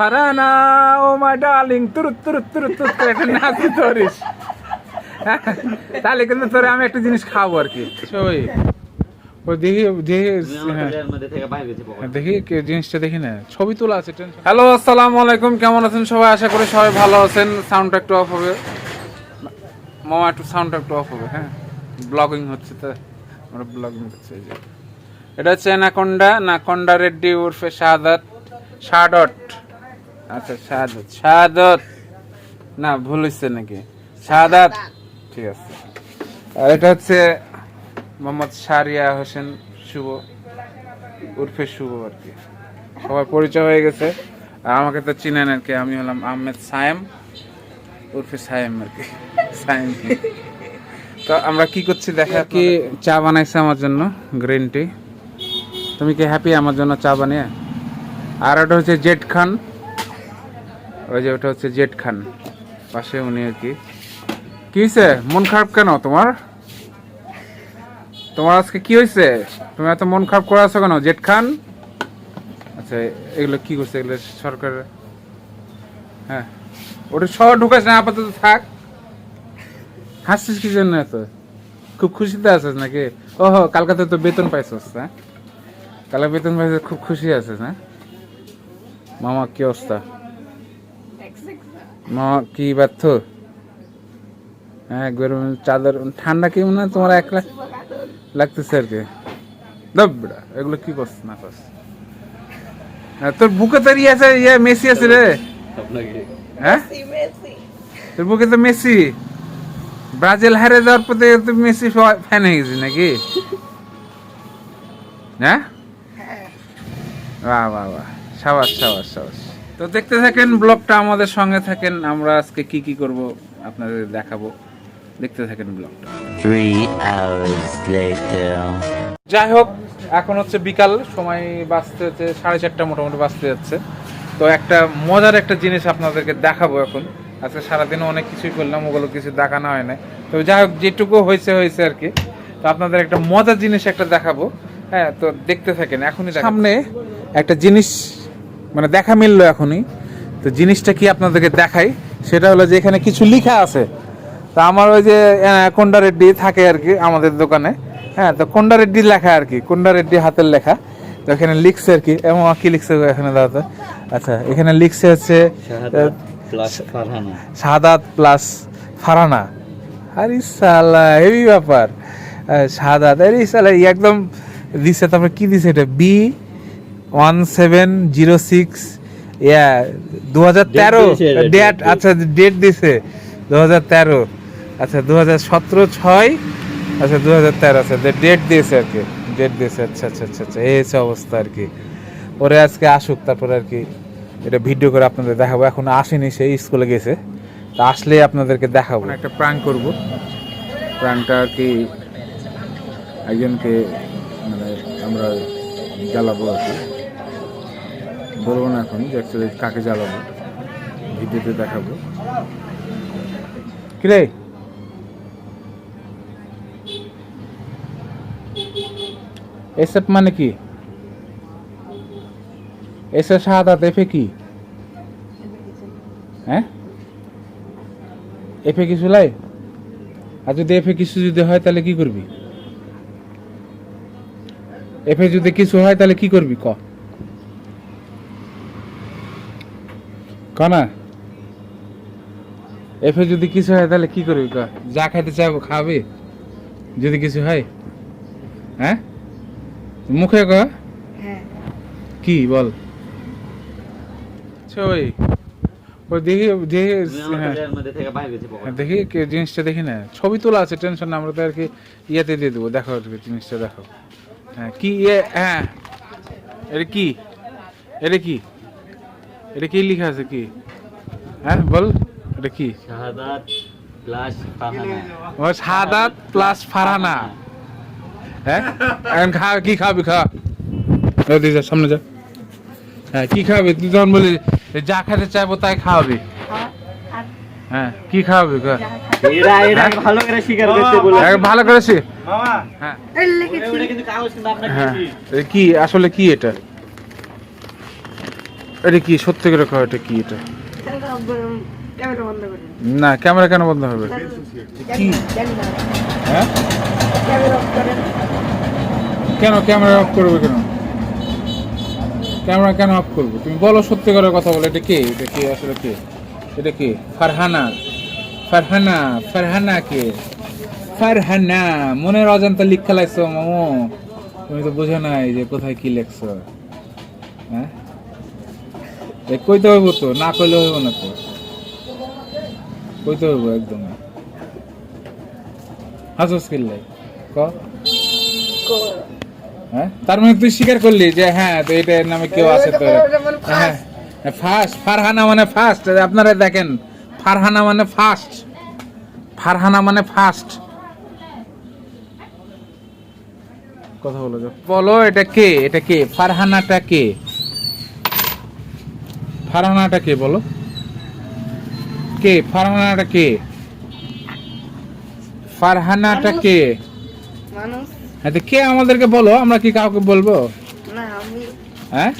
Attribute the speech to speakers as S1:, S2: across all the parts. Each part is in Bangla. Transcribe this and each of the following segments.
S1: ফারানা ও মাই ডার্লিং তুরুত তুরুত তুরুত তুরুত করে একটা নাচি ধরিস। হ্যাঁ, তাহলে কিন্তু তোরে আমি একটা জিনিস খাব আর কি। সই ও দেখি দেখি হ্যাঁ।
S2: মধ্যে থেকে বাইরে গেছে পকেট।
S1: হ্যাঁ, দেখি কে জিনিসটা দেখি না। ছবি তোলা আছে হ্যালো আসসালামু আলাইকুম কেমন আছেন সবাই? আশা করি সবাই ভালো আছেন। সাউন্ডটা একটু অফ হবে। মামা একটু সাউন্ডটা একটু অফ হবে হ্যাঁ। ব্লগিং হচ্ছে তো। আমরা ব্লগিং হচ্ছে এই যে। এটা হচ্ছে অ্যানাকোন্ডা নাকোন্ডা রেড্ডি উর্ফে শাহাদাত শাহাদত আচ্ছা শাহাদত। শাহাদত? না ভুল হচ্ছে নাকি? শাহাদাত? ঠিক আছে। আর এটা হচ্ছে মোহাম্মদ শারিয়া হোসেন শুভ উর্ফে শুভ আর কি। সবার পরিচয় হয়ে গেছে। আর আমাকে তো চিনেন আর কি আমি হলাম আহমেদ সায়েম উর্ফে সায়েম আর কি। সায়েম। তো আমরা কি করছি দেখা কি চা বানাইছে আমার জন্য গ্রিন টি। তুমি কি হ্যাপি আমার জন্য চা বানিয়ে? আর ওটা হচ্ছে জেট খান। ওই যে ওটা হচ্ছে জেড খান। পাশে উনি আর কি। হয়েছে মন খারাপ কেন তোমার? তোমার আজকে কি হয়েছে তুমি এত মন খারাপ করে আছো কেন? জেট খান? আচ্ছা এগুলো কি করছে? এগুলো সরকার হ্যাঁ। ওটা সব ঢুকাস না, আপাতত থাক। হাসছিস কি জন্য এত? খুব খুশিতে আছিস নাকি? ও হো কালকাতে তো বেতন পাইছিস হ্যাঁ? কালকে বেতন পাইছিস খুব খুশি আছিস হ্যাঁ? মামা, কি অবস্থা? মামা কি ব্যর্থ? হ্যাঁ একবার চাদর ঠান্ডা কি মনে হয় তোমার একলা লাগতেছে আর কি? দবড়া এগুলো কি করছ না করছ? হ্যাঁ, তোর বুকে তোর ইয়ে আছে ইয়ে মেসি আছে রে। হ্যাঁ? তোর বুকে তো মেসি। ব্রাজিল হারে যাওয়ার পর থেকে তুই মেসি ফ্যান হয়ে গেছিস নাকি? হ্যাঁ। বাহ বাহ বাহ। সাবাস সাবাস সাবাস। তো দেখতে থাকেন ব্লগটা আমাদের সঙ্গে থাকেন। আমরা আজকে কি কি করব আপনাদের দেখাবো। দেখতে থাকেন ব্লগটা. যাই হোক এখন হচ্ছে বিকাল। সময় বাঁচতে হচ্ছে সাড়ে চারটা মোটামুটি বাঁচতে যাচ্ছে। তো একটা মজার একটা জিনিস আপনাদেরকে দেখাবো এখন। আজকে সারাদিন অনেক কিছুই করলাম ওগুলো কিছু দেখানো হয় না তো যাই হোক যেটুকু হয়েছে হয়েছে আর কি। তো আপনাদের একটা মজার জিনিস একটা দেখাবো। হ্যাঁ তো দেখতে থাকেন এখনই সামনে একটা জিনিস মানে দেখা মিললো এখনই। তো জিনিসটা কি আপনাদেরকে দেখাই? সেটা হলো যে এখানে কিছু লিখা আছে। তা আমার ওই যে কোন্ডা রেড্ডি থাকে আর কি আমাদের দোকানে। হ্যাঁ তো কোন্ডা রেড্ডি লেখা আর কি কোন্ডা রেড্ডি হাতের লেখা। তো এখানে লিখছে আর কি। এবং কি লিখছে এখানে দাদা? আচ্ছা এখানে লিখছে হচ্ছে সাদাত প্লাস ফারানা আরে সালা হেভি ব্যাপার। সাদাত আরে সালা একদম দিছে তারপরে কি দিছে এটা? B one seven zero six ইয়া দু হাজার তেরো ডেট আচ্ছা ডেট দিছে দু হাজার তেরো আচ্ছা দু হাজার সতেরো ছয় আচ্ছা দু হাজার তেরো আচ্ছা ডেট দিয়েছে আর কি ডেট দিয়েছে আচ্ছা আচ্ছা আচ্ছা আচ্ছা এই হচ্ছে অবস্থা আর কি। ওরে আজকে আসুক তারপরে আর কি এটা ভিডিও করে আপনাদের দেখাবো। এখন আসেনি সেই স্কুলে গেছে। তা আসলে আপনাদেরকে দেখাবো। একটা প্রাং করব। প্রাংটা আর কি একজনকে মানে আমরা জ্বালাবো আর কি। বলব না এখন, যে অ্যাকচুয়ালি কাকে জ্বালাবো, ভিডিওতে দেখাবো। কিরে? এসব মানে কি? এসে শাহাদাত এফে কি? হ্যাঁ? এফে কিছু লাই? আর যদি এফে কিছু যদি হয়, তাহলে কি করবি? এফে যদি কিছু হয়, তাহলে কি করবি? ক। ক না এফে যদি কিছু হয় তাহলে কি করবি ক যা খাইতে চাইব খাবে যদি কিছু হয়। হ্যাঁ? মুখে ক
S3: হ্যাঁ।
S1: কি বল? ছই ও দেখি দেখি হ্যাঁ। হ্যাঁ, দেখি কে জিনিসটা দেখি না। ছবি তোলা আছে টেনশন না আমরা তো আর কি ইয়েতে দিয়ে দেবো। দেখো জিনিসটা দেখো। হ্যাঁ কি ইয়ে হ্যাঁ। এটা কি? এটা কি? এটা কি লেখা আছে কি? হ্যাঁ বল এটা কি?
S2: শাহাদাত প্লাস ফারহানা।
S1: ও সাদাত প্লাস ফারানা হ্যাঁ এখন খা কি খাবি খা। ও দি যা সামনে যা। হ্যাঁ কি খাবি? তুই যখন বলি যা খেতে চাইব তাই খাওয়াবি। হ্যাঁ কি খাওয়াবি খা।
S2: এরা এরা ভালো করে স্বীকার করতে বলে।
S1: হ্যাঁ, ভালো করেছি? হ্যাঁ।
S3: এই লিখেছি
S2: কিন্তু কাগজ কিন্তু আপনাকে
S1: হ্যাঁ। কি আসলে কি এটা? এটা কি সত্যি করে কয় এটা কি এটা? না ক্যামেরা কেন বন্ধ হবে? কি? হ্যাঁ? কেন ক্যামেরা অফ করবে কেন? ক্যামেরা কেন অফ করবে? তুমি বলো সত্যি করে কথা বলো এটা কে? এটা কে আসলে কে? এটা কে? ফারহানা। ফারহানা ফারহানা কে? ফারহানা মনের অজান্তা লিখা লাগছো মামু। তুমি তো বোঝো নাই যে কোথায় কি লেখছো। হ্যাঁ? কইতে হইব তো না কইলে হইব না তো। কইতে হইব একদম। হাসস কিল্লাই। ক? হ্যাঁ? তার মানে তুই স্বীকার করলি যে হ্যাঁ তো এটার নামে কেউ আছে তো। হ্যাঁ ফার্স্ট ফারহানা মানে ফার্স্ট আপনারা দেখেন ফারহানা মানে ফার্স্ট ফারহানা মানে ফার্স্ট কথা বলো বলো এটা কে? এটা কে? ফারহানাটা কে? ফারহানাটা কে বলো? কে? ফারহানাটা কে? ফারহানাটা কে?
S3: মানুষ।
S1: হ্যাঁ তো কে আমাদেরকে বলো? আমরা কি কাউকে বলব? হ্যাঁ?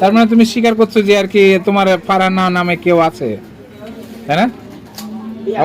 S1: তার মানে তুমি স্বীকার করছ যে আর কি তোমার ফারহানা নামে কেউ আছে? তাই না?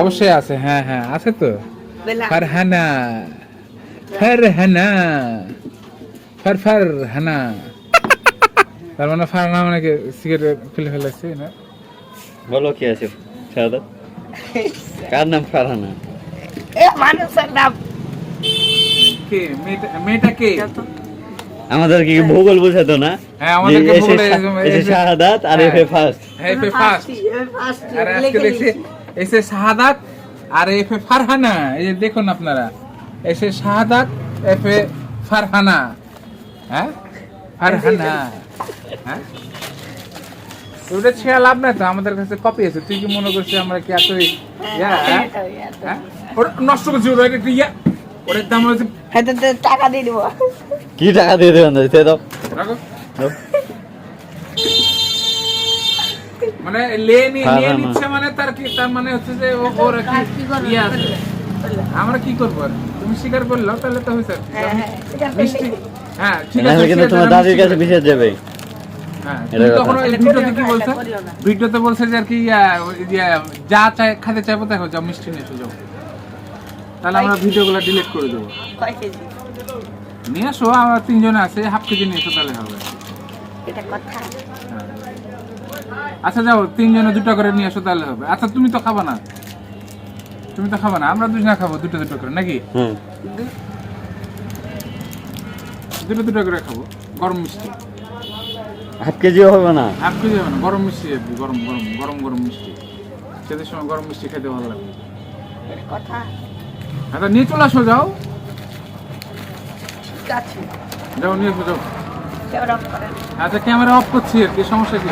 S1: অবশ্যই আছে হ্যাঁ হ্যাঁ আছে তো। ফারহানা ফারহানা। ফার ফারহানা। তার মানে ফারহানা মানে কি সিগারেট ফেলে ফেলেছে না?
S2: বলো কি আছে শাহাদাত কার নাম ফারহানা?
S3: এ মানুষের নাম।
S1: কে? মেয়েটা কে?
S2: আমাদের কি ভূগোল বোঝাতো না?
S1: হ্যাঁ, আমাদেরকে ভূগোলে
S2: শাহাদাত আর
S1: হ্যাঁ।
S2: এফে ফার্স্ট।
S1: হ্যাঁ এফে ফার্স্ট। আর আজকে দেখছি এসে শাহাদাত আর এফে ফারহানা। এই যে দেখুন আপনারা এসে শাহাদাত এফে ফারহানা। হ্যাঁ? ফারহানা। হ্যাঁ? ওটা ছেড়ে লাভ নাই তো আমাদের কাছে কপি আছে। তুই কি মনে করছিস আমরা কি এত হ্যাঁ? হ্যাঁ? ওটা নষ্ট করছি ওটা একটা ইয়া ওটার দাম হচ্ছে
S3: টাকা দিয়ে দেবো।
S2: কি টাকা দিয়ে দেবেন? সে দাও।
S1: মানে লে
S2: হ্যাঁ,
S1: নিয়ে
S2: হ্যাঁ,
S1: নিচ্ছে মানে তার কি তার মানে হচ্ছে যে ও- ওর কি ইয়ে আছে। আমরা কি করব তুমি স্বীকার করল তাহলে তো হয়েছে।
S3: হ্যাঁ হ্যাঁ
S1: মিষ্টি হ্যাঁ ঠিক আছে
S2: কিন্তু তোমার দাদির কাছে
S1: স্বীকার-
S2: যাবে
S1: হ্যাঁ তুমি
S2: কথা।
S1: তখন ওই
S3: এটা
S1: ভিডিওতে
S3: করিও
S1: কি
S3: না,
S1: বলছে?
S3: এটা করিও না।
S1: ভিডিওতে বলছে যে আর কি ওই যা চাই খেতে চাইব দেখো যাও মিষ্টি নিয়ে এসো যাও। তাহলে আমরা ভিডিওগুলো ডিলিট করে দেবো। নিয়ে আসো আমরা তিনজনে আছে হাফ কেজি নিয়ে এসো তাহলে হবে।
S3: এটা কথা।
S1: হ্যাঁ। আচ্ছা যাও তিনজনে দুটো করে নিয়ে আসো তাহলে হবে। আচ্ছা তুমি তো খাবা না। তুমি তো খাবা না আমরা দুজনে খাব দুটো দুটো করে নাকি?
S2: হুম।
S1: দুটো দুটো করে খাব। গরম মিষ্টি।
S2: হাফ কেজিও হবে না?
S1: হাফ কেজি হবে না গরম মিষ্টি আর কি, গরম গরম গরম গরম মিষ্টি। শীতের সময় গরম মিষ্টি খেতে ভালো লাগে।
S3: কথা।
S1: আচ্ছা নিয়ে চলে আসো যাও।
S3: ঠিক আছে।
S1: যাও নিয়ে এসো যাও।
S3: ক্যামেরা অফ
S1: আচ্ছা ক্যামেরা অফ করছি আর কি সমস্যা কি?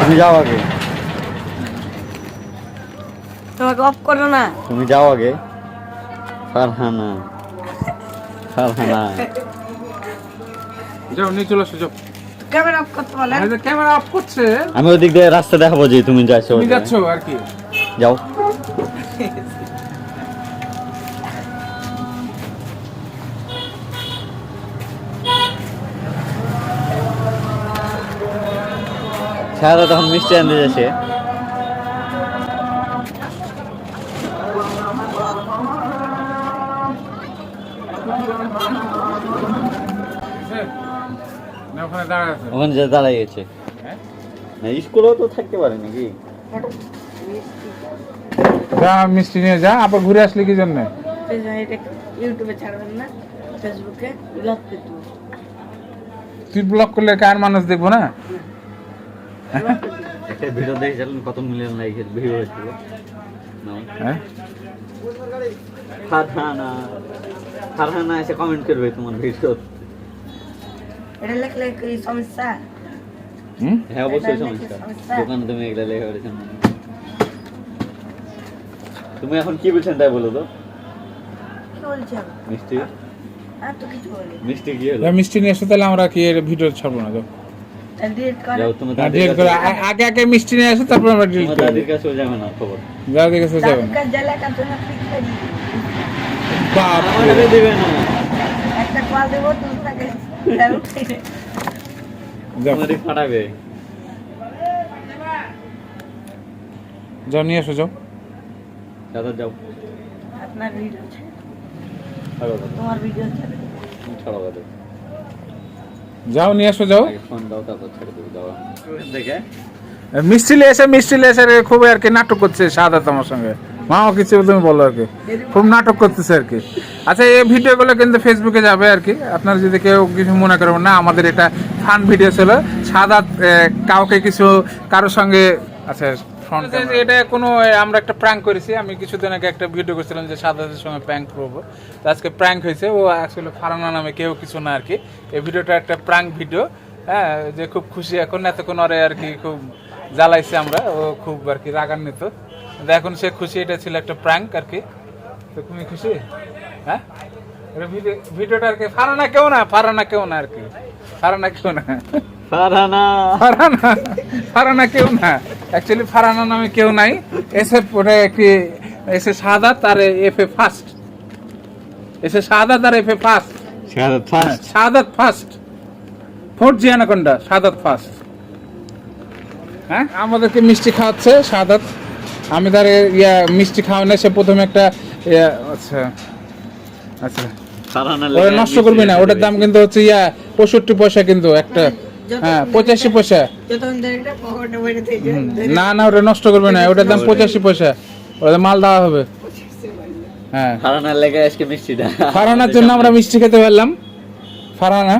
S2: তুমি যাও আগে।
S3: তোমাকে অফ করো না?
S2: তুমি যাও আগে। ফারহানা। ফারহানা।
S1: যাও নিয়ে চলে আসো যাও।
S3: ক্যামেরা অফ করতে বলেন।
S1: ক্যামেরা অফ করছে।
S2: আমি ওদিক দিয়ে রাস্তা দেখাবো যে তুমি যাচ্ছ
S1: তুমি যাচ্ছ আর কি।
S2: যাও। সারা তখন মিষ্টি আনতে যাচ্ছে।
S1: ওখানে দাঁড়ায় আছে।
S2: ওখানে যে দাঁড়াই গেছে
S1: হ্যাঁ?
S2: না স্কুলেও তো থাকতে পারে নাকি?
S1: যা মিষ্টি নিয়ে যা আবার ঘুরে আসলি কি জন্য?
S3: ইউটিউবে ছাড়বেন না ফেসবুকে ব্লগ
S1: তুই ব্লক করলে কার মানুষ দেখব না?
S2: একটা ভিডিও দেখেছিলেন কত মিলিয়ন লাইকের ভিডিও হয়েছিল। নাও।
S1: হ্যাঁ?
S2: ফারহানা। ফারহানা এসে কমেন্ট করবে তোমার ভিডিও
S3: এটা লেখলে কি সমস্যা?
S1: হুম?
S2: হ্যাঁ অবশ্যই সমস্যা? দোকানে তুমি এগুলা লেখা করেছেন তুমি এখন কি বলছেন তাই বলো তো?
S3: কি
S2: মিষ্টি?
S3: আর তো কিছু বলি
S2: মিষ্টি কি হলো?
S1: মিষ্টি নিয়ে এসো তাহলে আমরা কি এর ভিডিও ছাড়বো না
S3: করে।
S2: তোমার
S1: হ্যাঁ, করে। আগে আগে মিষ্টি নিয়ে আসো তারপর আমরা ডিলিট
S2: তোমার দাদির যাবে না খবর।
S1: যাবে না।
S3: না করে।
S1: বাপ।
S2: না।
S3: একটা কল দেবো তুমি তাকে
S1: যাও নিয়ে এসো যাও।
S2: দাদা যাও।
S3: আপনার ভিডিও তোমার ভিডিও ছাড়ো
S1: যাও নিয়ে এসো যাও। মিষ্টি এসে মিষ্টি এসে খুব আর কি নাটক করছে সাদা তোমার সঙ্গে। মাও কিছু তুমি বলো আর কি। খুব নাটক করতেছে আর কি। আচ্ছা এই ভিডিওগুলো কিন্তু ফেসবুকে যাবে আর কি। আপনারা যদি কেউ কিছু মনে করবেন না আমাদের এটা ফান ভিডিও ছিল। সাদা কাউকে কিছু কারোর সঙ্গে আচ্ছা এটা কোনো আমরা একটা প্র্যাঙ্ক করেছি। আমি কিছুদিন আগে একটা ভিডিও করছিলাম যে সাদাদের সঙ্গে প্র্যাঙ্ক করব। তো আজকে প্র্যাঙ্ক হয়েছে। ও আসলে ফারানা নামে কেউ কিছু না আর কি। এই ভিডিওটা একটা প্র্যাঙ্ক ভিডিও হ্যাঁ যে খুব খুশি এখন। এতক্ষণ ওরে আর কি খুব জ্বালাইছে আমরা। ও খুব আর কি রাগান্বিত। এখন সে খুশি এটা ছিল একটা প্র্যাঙ্ক আর কি। তো তুমি খুশি? হ্যাঁ? ভিডিও ভিডিওটা আর কি ফারানা কেউ না ফারানা কেউ না আর কি। ফারানা কেউ না।
S2: ফারহানা
S1: ফারানা ফারানা কেউ না। অ্যাকচুয়ালি ফারানা নামে কেউ নাই। এসে ওটা একটি এসে সাদা তার এফ এ ফার্স্ট এসে সাদা তার F A first
S2: first
S1: Sadat first four G anaconda Sadat first হ্যাঁ? আমাদেরকে মিষ্টি খাওয়াচ্ছে সাদাত। আমি তার ইয়া মিষ্টি খাওয়ানো সে প্রথমে একটা ইয়া, আচ্ছা আচ্ছা। ওটা নষ্ট করবি না ওটার দাম কিন্তু হচ্ছে ইয়া পঁয়ষট্টি পয়সা কিন্তু একটা হ্যাঁ পঁচাশি পয়সা। না না ওটা নষ্ট করবে না ওটার দাম পঁচাশি পয়সা ওটা মাল দেওয়া হবে। হ্যাঁ।
S2: ফারহানার লেগে আজকে মিষ্টিটা।
S1: ফারানার জন্য আমরা মিষ্টি খেতে পারলাম। ফারানা।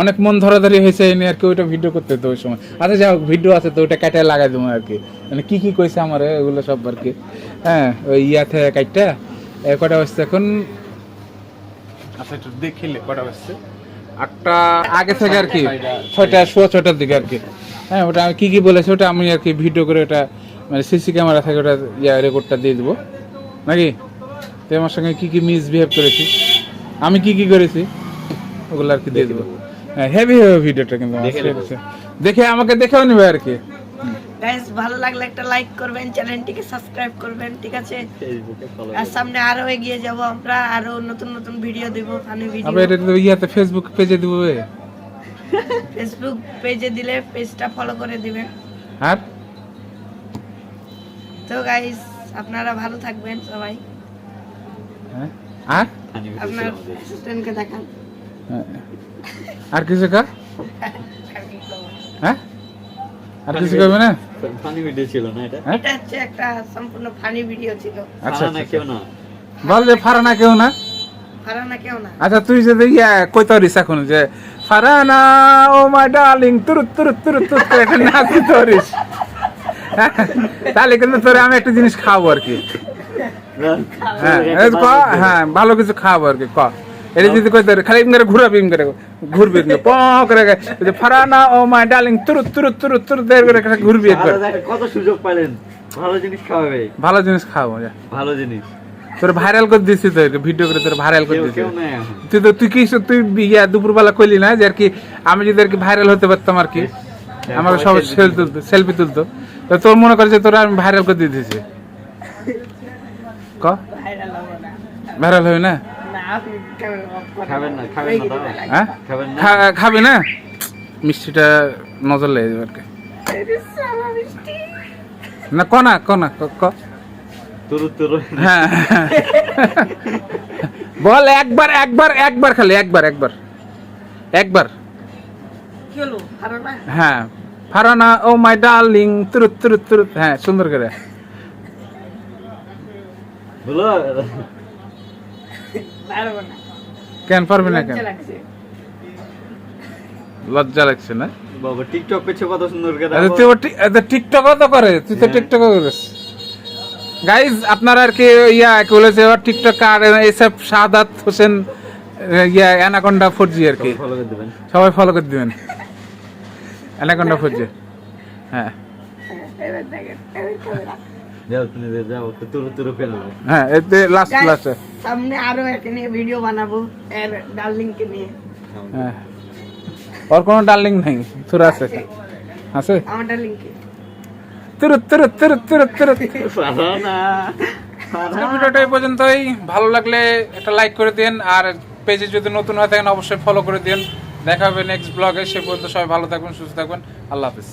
S1: অনেক মন ধরাধরি হয়েছে এই নিয়ে আর কি ওইটা ভিডিও করতে হতো ওই সময়। আচ্ছা যাও ভিডিও আছে তো ওটা কাটে লাগাই দেবো আর কি। মানে কী কী কইছে আমার ওগুলো সব আর কি। হ্যাঁ ওই ইয়াতে কাইটটা। এ কটা বাজছে এখন? আচ্ছা একটু দেখিলে কটা বাজছে? আটটা আগে থেকে আর কি ছয়টা। সোয়া ছটার দিকে আর কি। হ্যাঁ ওটা আমি কী কী বলেছি ওটা আমি আর কি ভিডিও করে ওটা মানে সিসি ক্যামেরা থেকে ওটা ইয়া রেকর্ডটা দিয়ে দেবো। নাকি? তুই আমার সঙ্গে কী কী মিসবিহেভ করেছি? আমি কী কী করেছি? ওগুলো আর কি দিয়ে দেবো। হেভি হেভি ভিডিওটা কিন্তু
S2: দেখে
S1: আমাকে দেখেও নেবে আর কি।
S3: গাইস ভালো লাগলে একটা লাইক করবেন চ্যানেলটিকে সাবস্ক্রাইব করবেন ঠিক আছে?
S2: ফেসবুকে ফলো
S3: আর সামনে আরও এগিয়ে যাব আমরা আরও নতুন নতুন ভিডিও দেব ফানি ভিডিও
S1: আবার এটা তো ইয়াতে ফেসবুক পেজে দেবো এ।
S3: ফেসবুক পেজে দিলে পেজটা ফলো করে দিবেন।
S1: আর?
S3: তো গাইস আপনারা ভালো থাকবেন সবাই।
S1: হ্যাঁ? আর?
S3: আপনার অ্যাসিস্ট্যান্টকে দেখান।
S1: আর কিছু কা হ্যাঁ? আর কিছু করবে না?
S2: ফানি ভিডিও ছিল না এটা?
S1: হ্যাঁ?
S3: এটা হচ্ছে একটা সম্পূর্ণ ফানি ভিডিও ছিল।
S1: আচ্ছা
S2: ফারহানা
S1: আচ্ছা
S2: কেউ না।
S1: বল যে ফারানা কেউ না।
S3: ফারানা কেউ না।
S1: আচ্ছা তুই যদি ইয়া কইতে পারিস এখন যে ফারানা ও মাই ডার্লিং তুরুত তুরুত তুরুত তুরুত করে একটা নাচ পারিস হ্যাঁ, তাহলে কিন্তু তোরে আমি একটা জিনিস খাওয়াবো আর কি। হ্যাঁ এই ক হ্যাঁ ভালো কিছু খাওয়াবো আর কি ক? এটা যদি কইতে খালি করে ঘুরাবি করে ঘুরবি প করে যে ফারানা ও মাই ডার্লিং তুরুত তুরুত তুরুত তুরুত এর করে ঘুরবি একবার।
S2: কত সুযোগ পাইলেন? ভালো জিনিস খাওয়াবে।
S1: ভালো জিনিস খাওয়াবো
S2: ভালো জিনিস।
S1: তোর ভাইরাল করে দিছি তো ভিডিও করে তোর ভাইরাল করে দিছি। তুই তো তুই কি তুই ইয়া দুপুরবেলা কইলি না যে আর কি আমি যদি আর কি ভাইরাল হতে পারতাম আর কি? আমার সব সেলফি তুলতো। সেলফি তুলতো। তো তোর মনে করে যে তোর আমি ভাইরাল করে দিয়ে দিয়েছি ক?
S3: ভাইরাল হবে না?
S1: হ্যাঁ? খাবি না? মিষ্টিটা নজর লেগে যাবে আর কি
S3: আরে সালা মিষ্টি।
S1: না ক না ক
S2: তুরু তুরু।
S1: হ্যাঁ। বল একবার একবার একবার খালি একবার একবার। একবার। হ্যাঁ। ফারানা ও মাই ডার্লিং তুরুত তুরুত তুরুত হ্যাঁ সুন্দর করে।
S2: বলো।
S3: পারব না।
S1: কেন পারবি না কেন?
S3: লজ্জা লাগছে
S1: না?
S2: বাবা টিকটক পেছে কত সুন্দর
S1: আচ্ছা, তুই টিকটকও তো করে তুই তো
S2: হ্যাঁ।
S1: টিকটকও করিস। গাইজ আপনারা আর কি ইয়া কি বলেছে টিকটক আর এইসব সাদাত হোসেন ইয়া অ্যানাকন্ডা ফোর জি আর কি।
S2: ফলো করে দেবেন।
S1: সবাই ফলো করে দিবেন। অ্যানাকন্ডা ফোর জি হ্যাঁ
S3: এবার দেখেন এবার ক্যামেরা
S2: যাও তুমি যাও তুরু তুরু ফেলবে।
S1: হ্যাঁ এতে লাস্ট
S3: Guys, সামনে আরও একটা নিয়ে ভিডিও বানাবো এর ডার্লিং নিয়ে।
S1: হ্যাঁ। ওর কোনো ডার্লিং নাই তোর আছে। আছে।
S3: আমার ডার্লিং কে
S1: তুরুত তুরুত তুরুত তুরুত তুরুত ভিডিওটা এই পর্যন্তই। ভালো লাগলে একটা লাইক করে দিন আর পেজে যদি নতুন হয়ে থাকেন অবশ্যই ফলো করে দিন দেখা হবে নেক্সট ব্লগে সে পর্যন্ত সবাই ভালো থাকবেন সুস্থ থাকবেন। আল্লাহ হাফিজ।